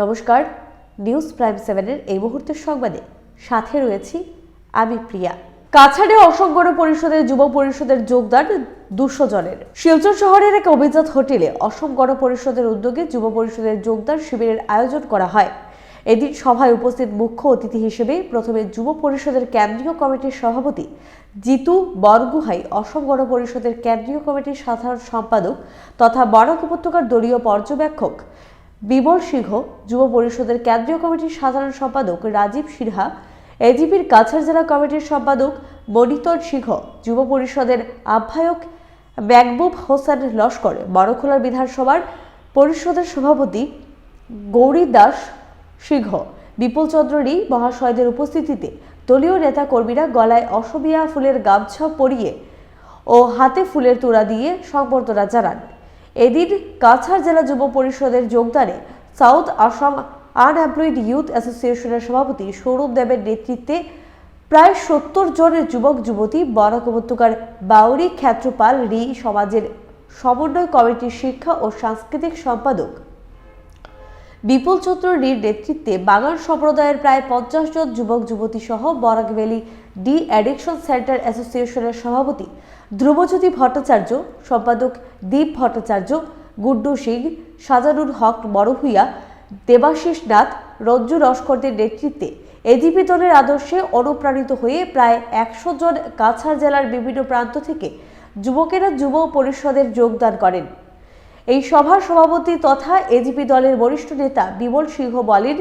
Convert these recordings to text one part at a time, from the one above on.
নমস্কার, news prime সেভেনের এই মুহূর্তের সংবাদে সাথে রয়েছি আমি প্রিয়া। কাছাড়ে অসম গণ পরিষদের, যুব পরিষদের যোগদান দুশো জনের। শিলচর শহরের এক অভিজাত হোটেলে অসম গণ পরিষদের উদ্যোগে যুব পরিষদের যোগদান শিবিরের আয়োজন করা হয়। এদিন সভায় উপস্থিত মুখ্য অতিথি হিসেবে প্রথমে যুব পরিষদের কেন্দ্রীয় কমিটির সভাপতি জিতু বরগুহাই অসম গণ পরিষদের কেন্দ্রীয় কমিটির সাধারণ সম্পাদক তথা বরাক উপত্যকার দলীয় পর্যবেক্ষক বিমল সিংহ যুব পরিষদের কেন্দ্রীয় কমিটির সাধারণ সম্পাদক রাজীব সিনহা এজিপির কাছাড় জেলা কমিটির সম্পাদক মনিতর সিংহ, যুব পরিষদের আহ্বায়ক ম্যাকবুব হোসেন লস্কর বড়খোলার বিধানসভার পরিষদের সভাপতি গৌরী দাস সিংহ, বিপুল চন্দ্র মহাশয়দের উপস্থিতিতে দলীয় নেতা কর্মীরা গলায় অসমিয়া ফুলের গামছা পরিয়ে ও হাতে ফুলের তোড়া দিয়ে সংবর্ধনা জানান। এদিন কাছাড় জেলা যুব পরিষদের যোগদানে সাউথ আসাম আনএমপ্লয়েড ইউথ অ্যাসোসিয়েশনের সভাপতি সৌরভ দেবের নেতৃত্বে প্রায় সত্তর জনের যুবক, যুবতী বরাক উপত্যকার বাউরি ক্ষেত্রপাল রি সমাজের সমন্বয় কমিটির শিক্ষা ও সাংস্কৃতিক সম্পাদক বিপুল চন্দ্র রির নেতৃত্বে বাগান সম্প্রদায়ের প্রায় পঞ্চাশ জন যুবক, যুবতী সহ Barak Valley de addiction centre অ্যাসোসিয়েশনের সভাপতি ধ্রুবজ্যোতি ভট্টাচার্য, সম্পাদক দীপ ভট্টাচার্য, গুড্ডু সিং, সাজানুর হক বড়ভূইয়া দেবাশিস নাথ, রঞ্জু লস্করদের নেতৃত্বে এজিপি দলের আদর্শে অনুপ্রাণিত হয়ে প্রায় একশো জন কাছাড় জেলার বিভিন্ন প্রান্ত থেকে যুবকেরা যুব পরিষদের যোগদান করেন। এই সভার সভাপতি তথা এজিপি দলের বরিষ্ঠ নেতা বিমল সিংহ বলেন,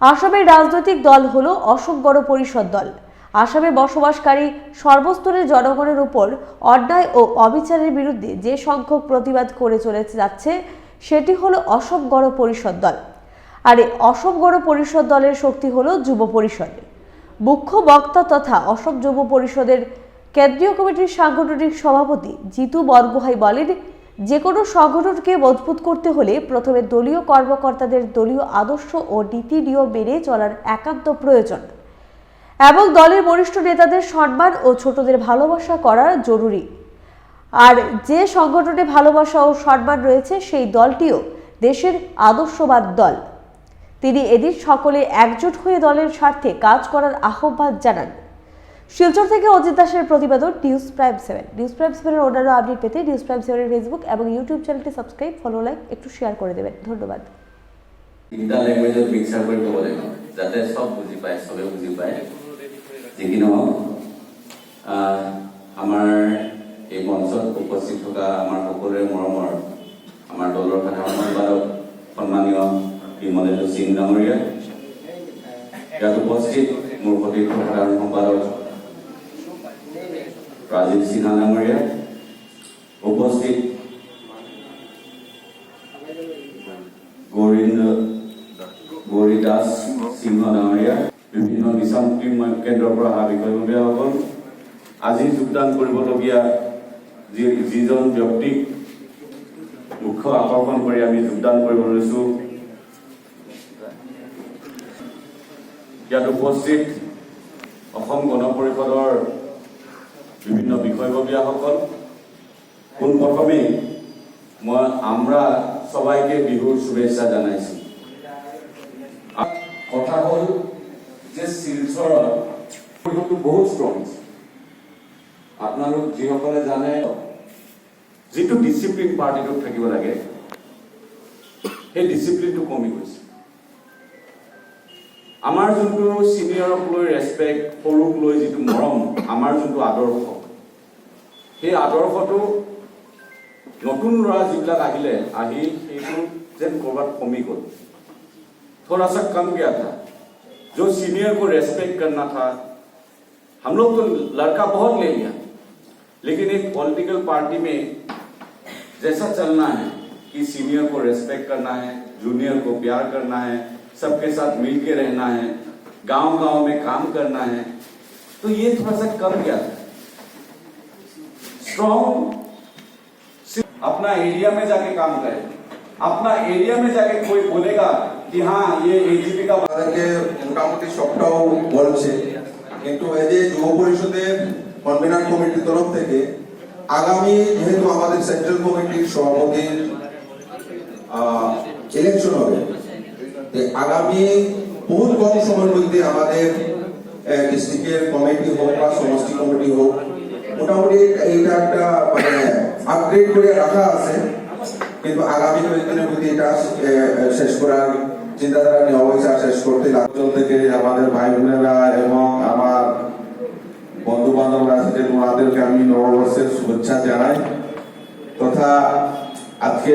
আসামের রাজনৈতিক দল হল অসম গণ পরিষদ দল। আসামে বসবাসকারী সর্বস্তরের জনগণের উপর অন্যায় ও অবিচারের বিরুদ্ধে যে সংখ্যক প্রতিবাদ করে চলে যাচ্ছে, সেটি হলো অসম গণ পরিষদ দল। আর এই অসম গণ পরিষদ দলের শক্তি হলো যুব পরিষদ। মুখ্য বক্তা তথা অসম যুব পরিষদের কেন্দ্রীয় কমিটির সাংগঠনিক সভাপতি জিতু বরগুহাই বলেন যে কোনো সংগঠনকে মজবুত করতে হলে প্রথমে দলীয় কর্মকর্তাদের দলীয় আদর্শ ও নীতি নিয়ম মেনে চলার একান্ত প্রয়োজন। এবং দলের বরিষ্ঠ নেতাদের সম্মান ও ছোটদের ভালোবাসা করা জরুরি। আর যে সংগঠনে ভালোবাসা ও সম্মান রয়েছে, সেই দলটিও দেশের আদর্শবাদ দল। তিনি এদিন সকলে একজোট হয়ে দলের স্বার্থে কাজ করার আহ্বান জানান। শিলচর থেকে অজিত দাসের প্রতিবেদন News Prime Seven News Prime সেভেনের অন্যান্য আপডেট পেতে নিউজ প্রাইম সেভেনের ফেসবুক এবং ইউটিউব চ্যানেলটি সাবস্ক্রাইব ফলো লাইক একটু শেয়ার করে দেবেন। ধন্যবাদ। যাতে চব বুজি পায় চবে বুজি পায়। কি নহওক আমাৰ এই মঞ্চত উপস্থিত থকা আমাৰ সকলোৰে মৰমৰ, আমাৰ দলৰ সাধাৰণ সম্পাদক, সন্মানীয় সিং ডাঙৰীয়া। ইয়াত উপস্থিত মোৰ সতীৰ্থ সাধাৰণ সম্পাদক ৰাজীৱ সিনহা ডাঙৰীয়া উপস্থিত। গৌৰী দাস সিংহ ডাঙৰীয়া বিভিন্ন নিচামুক্তি কেন্দ্ৰৰ পৰা অহা বিষয়ববীয়াসকল আজি যোগদান কৰিবলগীয়া যি যিজন ব্যক্তিক মুখ্য আকৰ্ষণ কৰি আমি যোগদান কৰিব লৈছো ইয়াত উপস্থিত অসম গণ পৰিষদৰ বিভিন্ন বিষয়ববীয়াসকল। পোনপ্ৰথমেই মই আমরা সবাইকে বিহুর শুভেচ্ছা জানাইছি। কথা হ'ল যে শিলচৰত বহুত ষ্ট্ৰং আপোনালোক যিসকলে জানে, যিটো ডিচিপ্লিন পাৰ্টিটোত থাকিব লাগে, সেই ডিচিপ্লিনটো কমি গৈছে। আমাৰ যোনটো চিনিয়ৰক লৈ ৰেচপেক্ট সৰুক লৈ যিটো মৰম আমাৰ যোনটো আদৰ্শ সেই আদৰ্শটো নতুন ল'ৰা যিবিলাক আহিলে আহি সেইটো যেন ক'ৰবাত কমি গ'ল थोड़ा सा कम गया था जो सीनियर को रेस्पेक्ट करना था हम लोग तो लड़का बहुत ले लिया लेकिन एक पॉलिटिकल पार्टी में जैसा चलना है कि सीनियर को रेस्पेक्ट करना है जूनियर को प्यार करना है सबके साथ मिल के रहना है गांव गांव में काम करना है तो ये थोड़ा सा कम गया था स्ट्रॉन्ग अपना एरिया में जाके काम करे अपना एरिया में जाके कोई बोलेगा कि हाँ ये एजीपी का তাদেরকে মোটামুটি সবটাও বলছে কিন্তু এই যে যুব পরিষদের কনভেনার কমিটির তরফ থেকে আগামী যেহেতু আমাদের সেন্ট্রাল কমিটির সভাপতির ইলেকশন হবে। আগামী বহুত কম সময়ের মধ্যে আমাদের ডিস্ট্রিক্টের কমিটি হোক বা সমষ্টি কমিটি হোক, মোটামুটি এইটা একটা মানে আপগ্রেড করে রাখা আছে। কিন্তু আগামী কয়েকদিনের মধ্যে এটা শেষ করার চিন্তাধারা হয়েছে আর শেষ করতে অঞ্চল থেকে আমাদের ভাই বোনেরা এবং আমার বন্ধু বান্ধবরা আছেন, ওনাদেরকে আমি নববর্ষের শুভেচ্ছা জানাই। তথা আজকে